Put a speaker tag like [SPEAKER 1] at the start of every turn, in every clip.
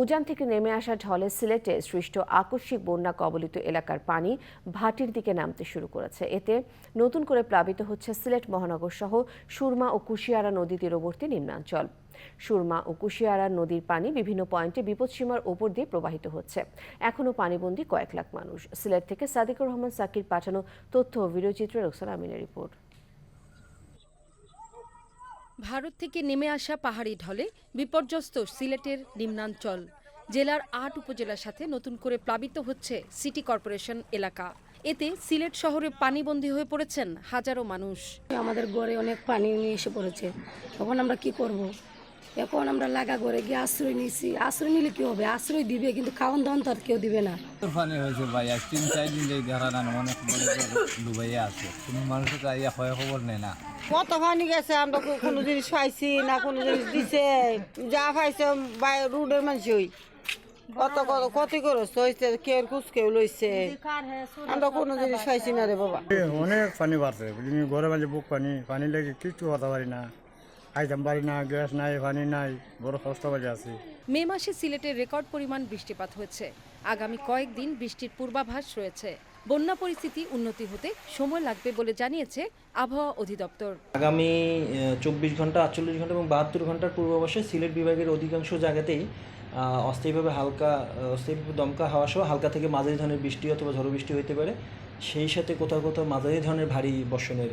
[SPEAKER 1] উজান থেকে নেমে আসা ঢলে সিলেটে সৃষ্ট আকস্মিক বন্যা কবলিত এলাকার পানি ভাটির দিকে নামতে শুরু করেছে। এতে নতুন করে প্লাবিত হচ্ছে সিলেট মহানগর সহ সুরমা ও কুশিয়ারা নদী তীরবর্তী নিম্নাঞ্চল। সুরমা ও কুশিয়ারা নদীর পানি বিভিন্ন পয়েন্টে বিপদসীমার ওপর দিয়ে প্রবাহিত হচ্ছে। এখনও পানিবন্দী কয়েক লাখ মানুষ। সিলেট থেকে সাদিকুর রহমান, সাকির পাঠানো তথ্য ও ভিডিওচিত্রে রোকসানা আমিনের রিপোর্ট।
[SPEAKER 2] ভারত থেকে নেমে আসা পাহাড়ি ঢলে বিপর্যস্ত সিলেটের নিম্নাঞ্চল। জেলার আট উপজেলার সাথে নতুন করে প্লাবিত হচ্ছে সিটি কর্পোরেশন এলাকা। এতে সিলেট শহরে পানিবন্দী হয়ে পড়েছেন হাজারো মানুষ।
[SPEAKER 3] আমাদের গড়ে অনেক পানি নিয়ে এসে পড়েছে। তখন আমরা কি করব। এখন আমরা লাগা করে গিয়ে আশ্রয় নিয়েছি। আশ্রয় নিলে কি হবে? আশ্রয় দিবে কিন্তু খাওয়ান দাওয়ান তো আর কেউ দিবে না।
[SPEAKER 4] তুফানি হয়েছে ভাই আজ তিন চার দিন যাই দেখা না অনেক ডুবাইয়া আছে। কোনো মানুষের তো আইয়া হয় খবর নেই না।
[SPEAKER 5] কত পানি গেছে আমরা কো- কোনো জিনিস পাইছি না কোনো জিনিস দিছে। যা পাইছে বাই রোডের মানুষ হই কত কত ক্ষতি করছ হয়েছে কেউ কুচ কেউ লইছে। আমরা কোনো জিনিস পাইছি না রে বাবা।
[SPEAKER 6] অনেক পানি বাড়ছে ঘরে মাঝে বুক পানি পানি লেগে কিচ্ছু হতে পারি না। খাইতাম পারি না গ্যাস নাই পানি নাই বড় কষ্ট বাজে আছি।
[SPEAKER 2] মে মাসে সিলেটে রেকর্ড পরিমাণ বৃষ্টিপাত হয়েছে। আগামী কয়েকদিন বৃষ্টির পূর্বাভাস রয়েছে। বন্যা পরিস্থিতি উন্নতি হতে সময় লাগবে বলে জানিয়েছে আবহাওয়া অধিদপ্তর।
[SPEAKER 7] আগামী চব্বিশ ঘণ্টা আটচল্লিশ ঘণ্টা এবং বাহাত্তর ঘণ্টার পূর্বাভাসে সিলেট বিভাগের অধিকাংশ জায়গাতেই অস্থায়ীভাবে হালকা অস্থায়ীভাবে দমকা হাওয়া সহ হালকা থেকে মাঝারি ধরনের বৃষ্টি অথবা ঝড়ো বৃষ্টি হতে পারে। সেই সাথে কোথাও কোথাও মাঝারি ধরনের ভারী বর্ষণের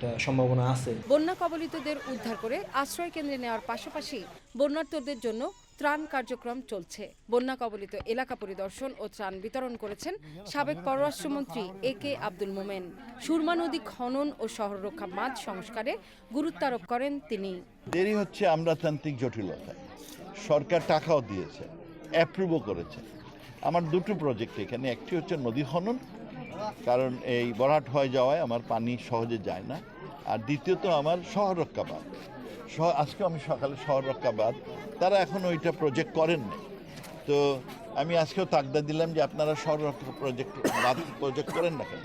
[SPEAKER 7] একটা সম্ভাবনা আছে।
[SPEAKER 2] বন্যা কবলিতদের উদ্ধার করে আশ্রয় কেন্দ্রে নেওয়ার পাশাপাশি বন্যার্তদের জন্য ত্রাণ কার্যক্রম চলছে। বন্যা কবলিত এলাকা পরিদর্শন ও ত্রাণ বিতরণ করেছেন সাবেক পররাষ্ট্রমন্ত্রী এ কে আব্দুল মোমেন। সুরমা নদী খনন ও শহর রক্ষা বাঁধ সংস্কারে গুরুত্বারোপ করেন তিনি।
[SPEAKER 8] দেরি হচ্ছে আমলাতান্ত্রিক জটিলতা সরকার টাকাও দিয়েছে অ্যাপ্রুভও করেছে। আমার দুটো প্রজেক্ট এখানে একটি হচ্ছে নদী খনন কারণ এই বরাট হয়ে যাওয়ায় আমার পানি সহজে যায় না। আর দ্বিতীয়ত আমার শহর রক্ষাবাদ আজকে আমি সকালে শহর রক্ষা বাঁধ। তারা এখন ওইটা প্রজেক্ট করেন না তো আমি আজকেও তাগদা দিলাম যে আপনারা শহর রক্ষা প্রজেক্ট প্রজেক্ট করেন না কেন?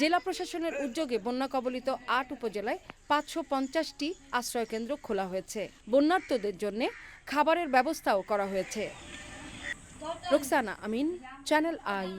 [SPEAKER 2] জেলা প্রশাসনের উদ্যোগে বন্যা কবলিত আট উপজেলায় পাঁচশো পঞ্চাশটি আশ্রয়কেন্দ্র খোলা হয়েছে। বন্যার্তদের জন্য খাবারের ব্যবস্থাও করা হয়েছে। Roksana Amin, Channel I.